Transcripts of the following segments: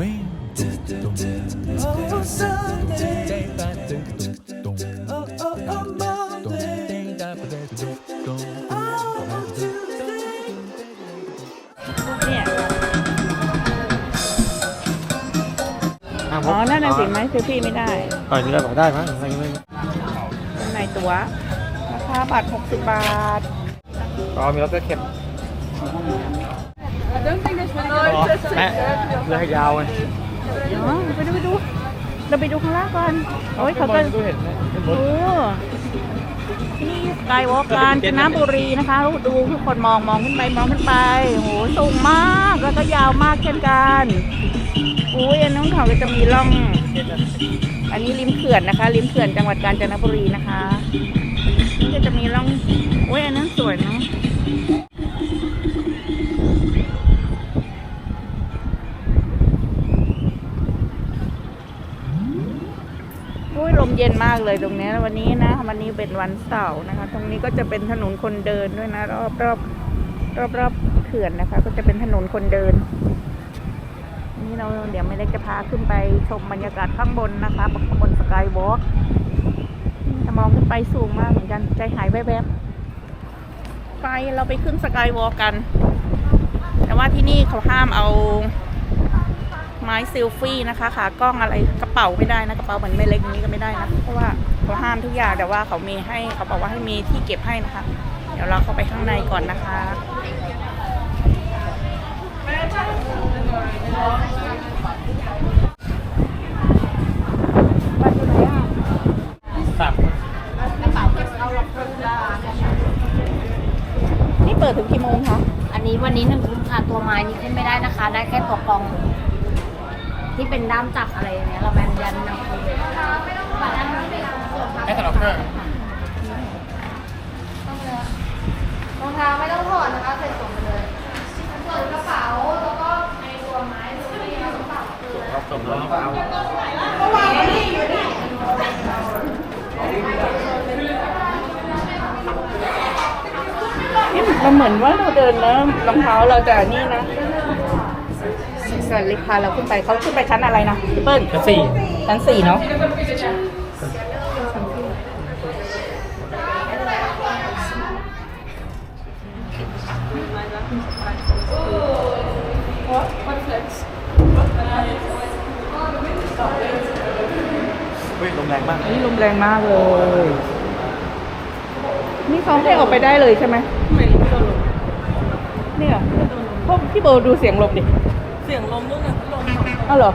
เนี่ยอะผอ๋อมนั่นน่ะสิไหมซื้อพี่ไม่ได้ต่อยนี่ได้ป่ะได้มั้ยอะไรไม่ข้างในตั๋วราคาบัตร60 บาท อ๋อมีรถเข็มอ๋อ แม่เรือยาวไงอ๋อไปดูไปดู เราไปดูข้างล่างก่อน โอ้ยเขาก็ดูเห็นไหมขึ้นบโอ้นที่สกายวอล์กกาญจนบุรีนะคะดูทุกคนมองมองขึ้นไปมองขึ้นไปโอ้โหสูงมากแล้วก็ยาวมากเช่นกันอุ้ยอันนู้นเขาก็จะมีร่อง อันนี้ริมเขื่อนนะคะ ริมเขื่อนจังหวัดกาญจนบุรีนะคะนี่ก็จะมีร่องอุ้ยอันนั้นสวยเนาะ อุ้ยลม เย็นมากเลยตรงนี้วันนี้นะ วันนี้เป็นวันเสาร์นะคะ ตรงนี้ก็จะเป็นถนนคนเดินด้วยนะรอบรอบรอบรอบเขื่อนนะคะ ก็จะเป็นถนนคนเดิน นี่เราเดี๋ยวไม่ได้จะพาขึ้นไปชมบรรยากาศข้างบนนะคะบนสกายวอล์กจะมองขึ้นไปสูงมากเหมือนกันใจหายแวบๆไปเราไปขึ้นสกายวอล์กกัน แต่ว่าที่นี่เขาห้ามเอา ไม้เซลฟี่นะคะขากล้องอะไรกระเป๋าไม่ได้นะกระเป๋าเหมือนไม่เล็กอย่างนี้ก็ไม่ได้นะเพราะว่าเขาห้ามทุกอย่างแต่ว่าเขามีให้เขาบอกว่าให้มีที่เก็บให้นะคะ เดี๋ยวเราเข้าไปข้างในก่อนนะคะสามนี่เปิดถึงกี่โมงคะ อันนี้วันนี้หนึ่งทุ่มค่ะตัวไม้นี้ขึ้นไม่ได้นะคะ ได้แค่ตัวกลอง ที่เป็นด้ามจับอะไรอย่างเงี้ยเราแบนยันนะแค่สำหรับเพื่อนรองเท้าไม่ต้องถอดนะคะใส่สวมไปเลยส่วนกระเป๋าแล้วก็ในตัวไม้ดูที่กระเป๋าคือรับสมรองเท้านี่มันเหมือนว่าเราเดินแล้วรองเท้าเราจะนี่นะ สลิพาเราขึ้นไปเขาขึ้นไปชั้นอะไรนะพี่เปิ้ลชั้นสี่ชั้นสี่เนาะเฮ้ยลมแรงมากนี่ลมแรงมากเลย นี่เขาให้ออกไปได้เลยใช่ไหมไม่รู้โดนลมเนี่ยพวกพี่โบดูเสียงลมดิเสียงลมนู่นน่ะลมเอาเหรอ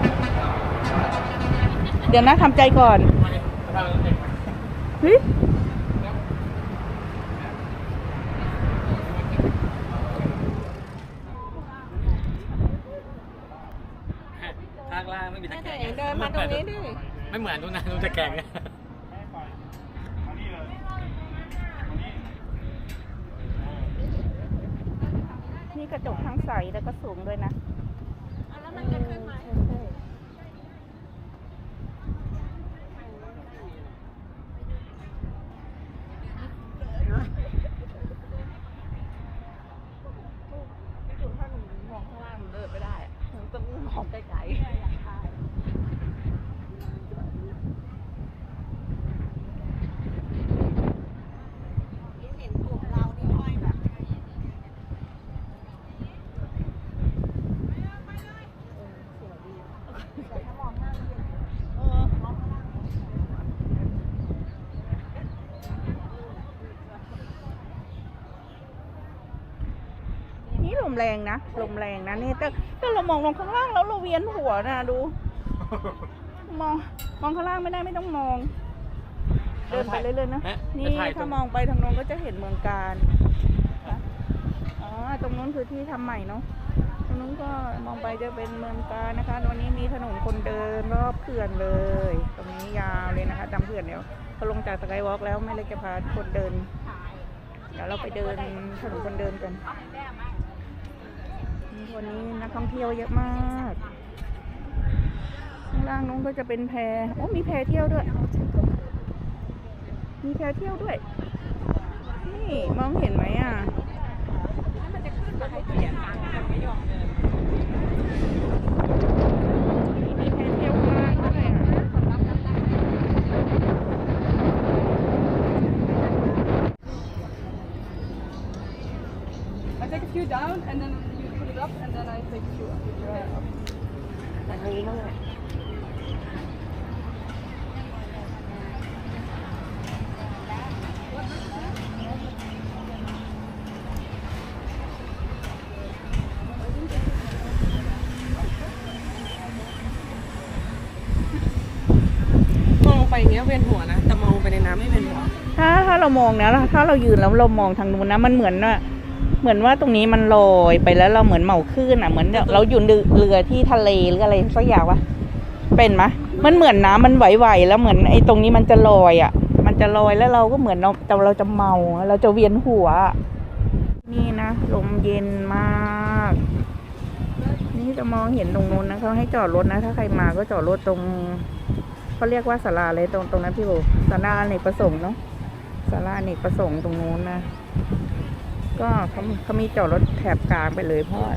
เดี๋ยวนะทำใจก่อนเฮ้ยทางล่างไม่มีตะแกรงเดินมาตรงนี้ดิไม่เหมือนนู้นนะนู้นตะแกรงเนี่ยนี่กระจกทั้งใสแล้วก็สูงด้วยนะ แล้วมันจะขึ้นไหมถ้าหนูมองข้างล่างหนูเดินไม่ได้หนูต้องมองไกลๆเห็นกลุ่มเรานี่ห้อยแบบ นี่ลม แรงนะ ลมแรงนะนี่แต่แต่เรามองลงข้างล่างแล้วเราเวียนหัวนะดู มองมองข้างล่างไม่ได้ไม่ต้องมอง เดินไปเรื่อยๆนะ นี่ถ้ามองไปทางโน้นก็จะเห็นเมืองการนะอ๋อตรงนู้นคือที่ทำใหม่เนาะตรงนู้นก็มองไปจะเป็นเมืองการนะคะวันนี้มีถนนคนเดินรอบเขื่อนเลย ตรงนี้ยาวเลยนะคะจำเขื่อนเดี๋ยวพอลงจากสกายวอล์กแล้วไม่เล็กจะพาทุกคนเดินเดี๋ยวเราไปเดินถนนคนเดินกัน ณฑลนี้นักท่องเที่ยวเยอะมากข้างล่างนู้นก็จะเป็นแพโอ้มีแพเที่ยวด้วย มีแพเที่ยวด้วย นี่มองเห็นไหมอะ เวียนหัวนะแต่มองไปในน้ำไม่เวียนหัวถ้าถ้าเรามองนะถ้าเรายืนแล้วเรามองทางนู้นนะมันเหมือนว่าเหมือนว่าตรงนี้มันลอยไปแล้วเราเหมือนเหมาคลื่นอะเหมือนเราอยู่เรือที่ทะเลหรืออะไรสักอย่างวะเป็นไหมมันเหมือนน้ำมันไหวๆแล้วเหมือนไอ้ตรงนี้มันจะลอยอะ มันจะลอยแล้วเราก็เหมือนเราแต่เราจะเมา เราจะเวียนหัว นี่นะลมเย็นมาก นี่จะมองเห็นตรงนู้นนะเขาให้จอดรถนะ ถ้าใครมาก็จอดรถตรง เขาเรียกว่าศาลาเลยตรงตรงนั้นพี่โบศาลาเนกประสงค์เนาะศาลาเนกประสงค์ตรงนู้นนะก็เขาเขามีจอดรถแถบกลางไปเลยเพราะว่า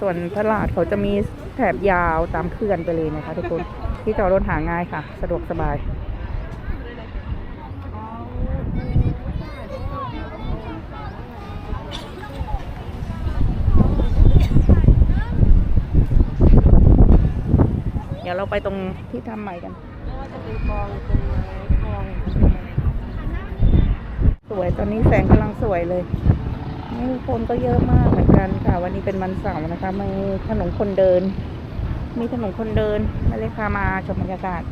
ส่วนตลาดเขาจะมีแถบยาวตามเขื่อนไปเลยนะคะทุกคนที่จอดรถหาง่ายค่ะ สะดวกสบาย เดี๋ยวเรา ไปตรงที่ทำใหม่กันสวยตอนนี้แสงกำลังสวยเลยนี่คนก็เยอะมากเหมือนกันค่ะ วันนี้เป็นวันเสาร์นะคะมีถนนคนเดิน มีถนนคนเดินมาเลยค่ะมาชมบรรยากาศ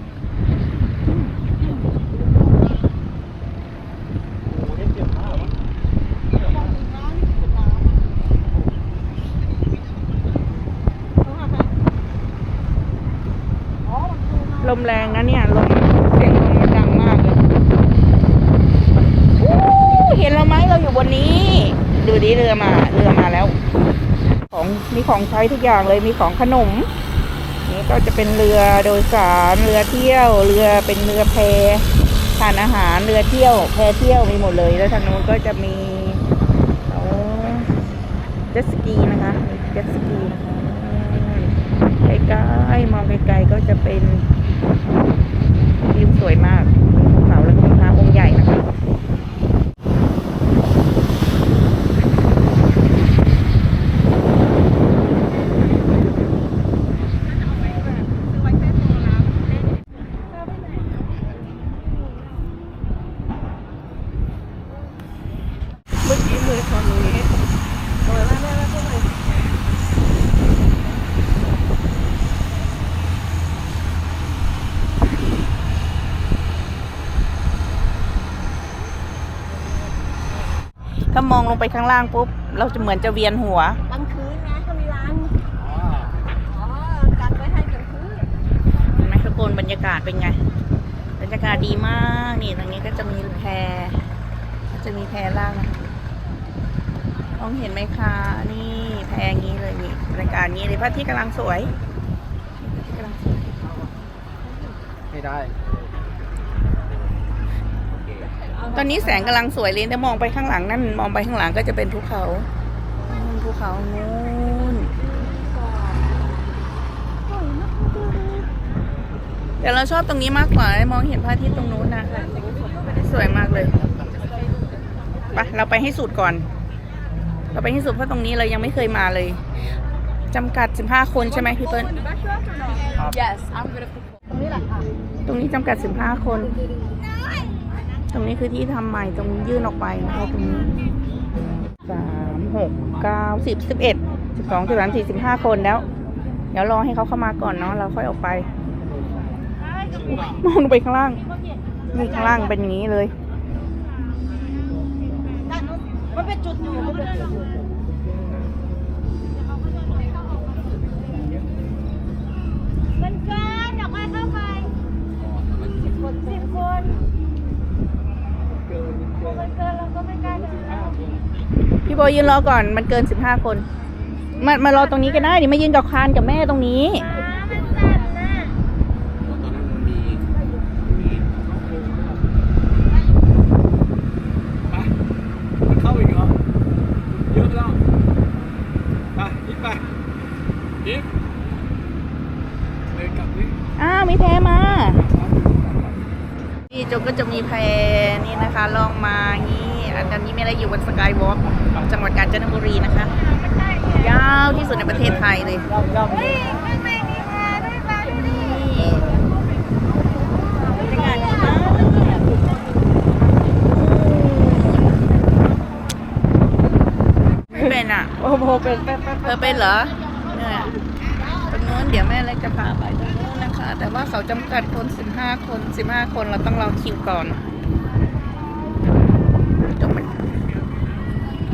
ลมแรงนะเนี่ยลมเสียงลมมันดังมากเลยเห็นเราไหมเราอยู่บนนี้ ดูดิเรือมาเรือมาแล้ว ของมีของใช้ทุกอย่างเลยมีของขนม นี่ก็จะเป็นเรือโดยสารเรือเที่ยว เรือเป็นเรือแพทานอาหารเรือเที่ยว แพเที่ยวมีหมดเลยแล้วทางนู้นก็จะมีเอาเจ็ตสกีนะคะเจ็ตสกีนะคะใกล้ๆมองไกลๆก็จะเป็น วิวสวยมากภูเขาแล้วก็มีพระองค์ใหญ่นะคะ เมื่อกี้มือตอนนี้ทำไมแม่แม่แม่ทำไม ถ้า มองลงไปข้างล่างปุ๊บ เราจะเหมือนจะเวียนหัว กลางคืนไงเขามีร้านอ๋อกันไว้ให้กลางคืนเห็นไหมทุกคนบรรยากาศเป็นไง บรรยากาศดีมากนี่ตรงนี้ก็จะมีแพก็จะมีแพล่างนะคะมองเห็นไหมคะนี่แพอย่างนี้เลยนี่บรรยากาศนี้เลยพระอาทิตย์กำลังสวยพระอาทิตย์กำลังสวย ไม่ได้ ตอนนี้แสงกำลังสวยเลยแต่มองไปข้างหลังนั่นมองไปข้างหลังก็จะเป็นภูเขานู่นภูเขานู้นแต่เราชอบตรงนี้มากกว่า มองเห็นพระอาทิตย์ตรงนู้นนะสวยมากเลยไปเราไปให้สุดก่อน เราไปให้สุดเพราะตรงนี้เรายังไม่เคยมาเลยจำกัด 15 คนใช่ไหมพี่เปิ้ล yes I'm gonna ตรงนี้แหละค่ะตรงนี้จำกัด 15 คน ตรงนี้คือที่ทำใหม่ตรงยื่นออกไปนะคะตรงนี้สามหกเก้าสิบสิบเอ็ดสิบสองสิบสามสี่สิบห้าคนแล้ว เดี๋ยวรอให้เขาเข้ามาก่อนเนาะเราค่อยออกไปมองลงไปข้างล่างนี่ข้างล่างเป็นอย่างนี้เลยมันเป็นจุดอยู่มันเป็นจุดอยู่มันเกินออกมาเข้าไปสิบคนสิบคนพอมันเกินเราก็ไม่กล้าเดินแล้ว พี่โบยืนรอก่อนมันเกินสิบห้าคน มามารอตรงนี้ก็ได้นี่มายืนกับคานกับแม่ตรงนี้ี่โจก็จะมีแพรนี่นะคะลองมางี้อันนี้ไม่ได้อยู่บนสกายวอล์กจังหวัดกาญจนบุรีนะคะ ยาวที่สุดในประเทศไทยเลยไม่เป็นอะโอ้โหเป็นเป็เป็นเหรอเนี่ยตรงนู้นเดี๋ยวแม่เล็กจะพาไปตรงนู้น แต่ว่าเขาจำกัดคนสิบห้าคนสิบห้าคนเราต้องรอคิวก่อนจบไป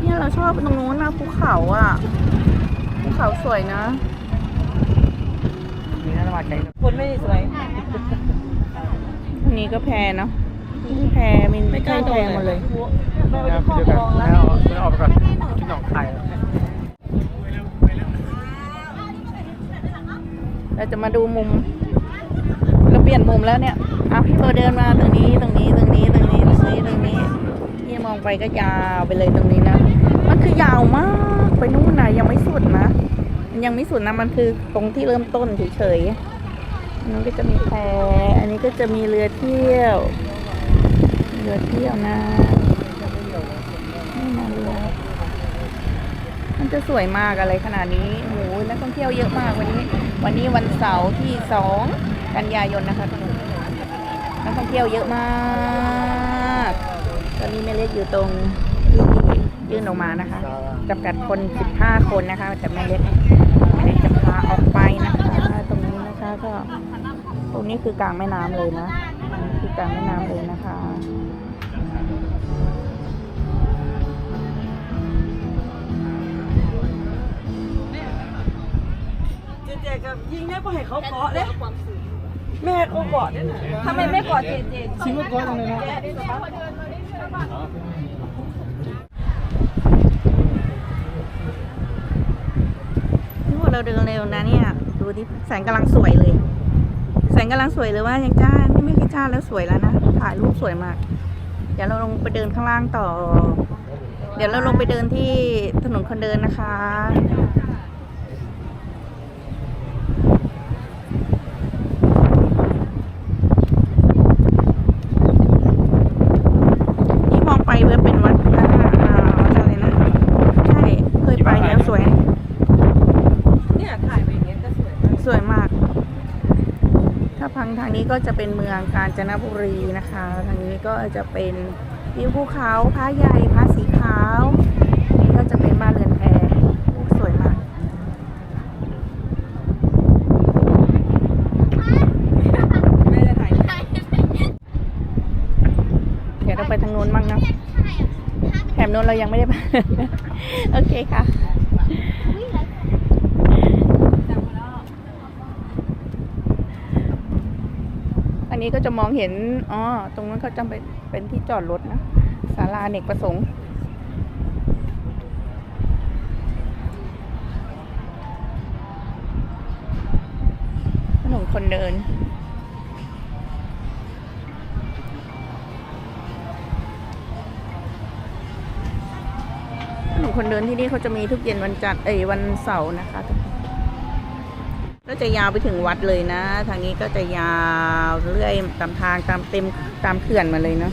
เนี่ยเราชอบตรงนู้นนะภูเขาอะภูเขาสวยนะนี่น่าระใจคนไม่ได้สวยอันนี้ก็แพรเนาะแพรมินไม่ใช่แพรหมดเลยแม่ไปแล้วที่ครอบเดี๋ยวคกันรองแล้วแล้วเอาไปก่อนที่หนองคายเราจะมาดูมุม เปลี่ยนมุมแล้วเนี่ยเอะพี่โบเดินมาตรงนี้ตรงนี้ตรงนี้ตรงนี้ตรงนี้ตรงนี้นี่มองไปก็ยาวไปเลยตรงนี้นะ มันคือยาวมากไปนู่นนะยังไม่สุดนะมันยังไม่สุดนะมันคือตรงที่เริ่มต้นเฉยๆอันนู้ก็จะมีแพอันนี้ก็จะมีเรือเที่ยวเรือเที่ยวนะนี่นะเรือมันจะสวยมากอะไรขนาดนี้โอ้โหนักท่องเที่ยวเยอะมากวันนี้ วันนี้วันเสาร์ที่สอง กันยายนนะคะทุกคนนักท่องเที่ยวเยอะมาก ตอนนี้แม่เล็กอยู่ตรงที่ยื่นออกมานะคะจำกัดคน 15 คนนะคะแต่แม่เล็กแม่เล็กจะพาออกไปนะคะ ตรงนี้นะคะก็ตรงนี้คือกลางแม่น้ำเลยนะคือกลางแม่น้ำเลยนะคะเจเจกับยิงได้พอเห็นเขาเกาะเด้ แม่เขาเกาะได้น่ะทำไมไม่เกาะเจเจชิมว่าก้อนอะไรนะนี่พวกเราเดินเร็วนะเนี่ย ดูดิแสงกำลังสวยเลย แสงกำลังสวยเลยว่ายังจ้านี่ไม่เคยจ้าแล้วสวยแล้วนะ ถ่ายรูปสวยมาก เดี๋ยวเราลงไปเดินข้างล่างต่อ เดี๋ยวเราลงไปเดินที่ถนนคนเดินนะคะ นี่มองไปเว็บเป็นวัดอ่าอ่าวัดอะไรนะ ใช่ เคยไปแล้วสวย เนี่ยถ่ายไปอย่างเงี้ยก็สวยมาก สวยมาก ถ้าพังทางนี้ ก็จะเป็นเมืองกาญจนบุรีนะคะ ทางนี้ก็จะเป็นวิวภูเขาพระใหญ่พระสีขาวนี่ก็จะเป็นบ้านเรือนแพสวยมากแม่จะถ่ายเดี๋ยวเราไปทางนู้นบ้างนะแถมนู้นเรายังไม่ได้ไป โอเคค่ะ อั นี้ก็จะมองเห็น อ๋อ ตรงนั้นเขาจำเป็นเป็นที่จอดรถนะศาลาเนกประสงค์ ถนนคนเดิน ถนนคนเดินที่นี่เขาจะมีทุกเย็นวันจันทร์ เอ้ยวันเสาร์นะคะ ก็จะยาวไปถึงวัดเลยนะ ทางนี้ก็จะยาวเรื่อยตามทางตามเต็มตามเขื่อนมาเลยเนาะ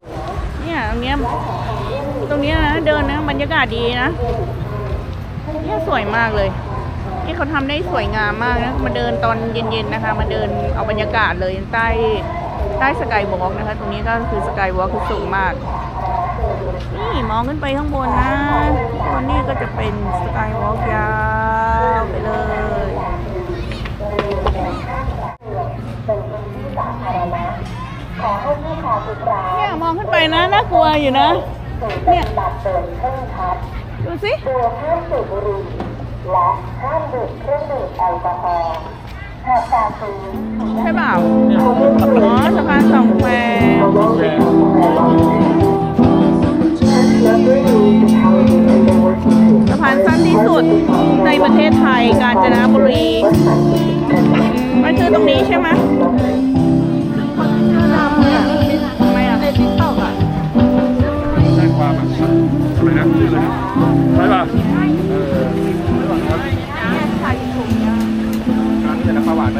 เนี่ยตรงเนี้ยตรงเนี้ยนะเดินนะบรรยากาศดีนะเนี่ยสวยมากเลยนี่เขาทำได้สวยงามมากนะมาเดินตอนเย็นๆนะคะ มาเดินเอาบรรยากาศเลยใต้ใต้สกายวอล์กนะคะ ตรงนี้ก็คือสกายวอล์กคือสูงมาก นี่มองขึ้นไปข้างบนนะบนนี่ก็จะเป็นสกายวอล์กยาวไปเลย เนี่ยมองขึ้นไปนะน่ากลัวอยู่นะ เนี่ยดูสิใช่เปล่าอ๋อสะพานสองแควสะพานสั้นที่สุดในประเทศไทยกาญจนบุรีอืมมันคือตรงนี้ใช่ไหม ความอะอะไรนะชื่ออะไรนะใช่ป่ะเออการที่จะนักประวัติไป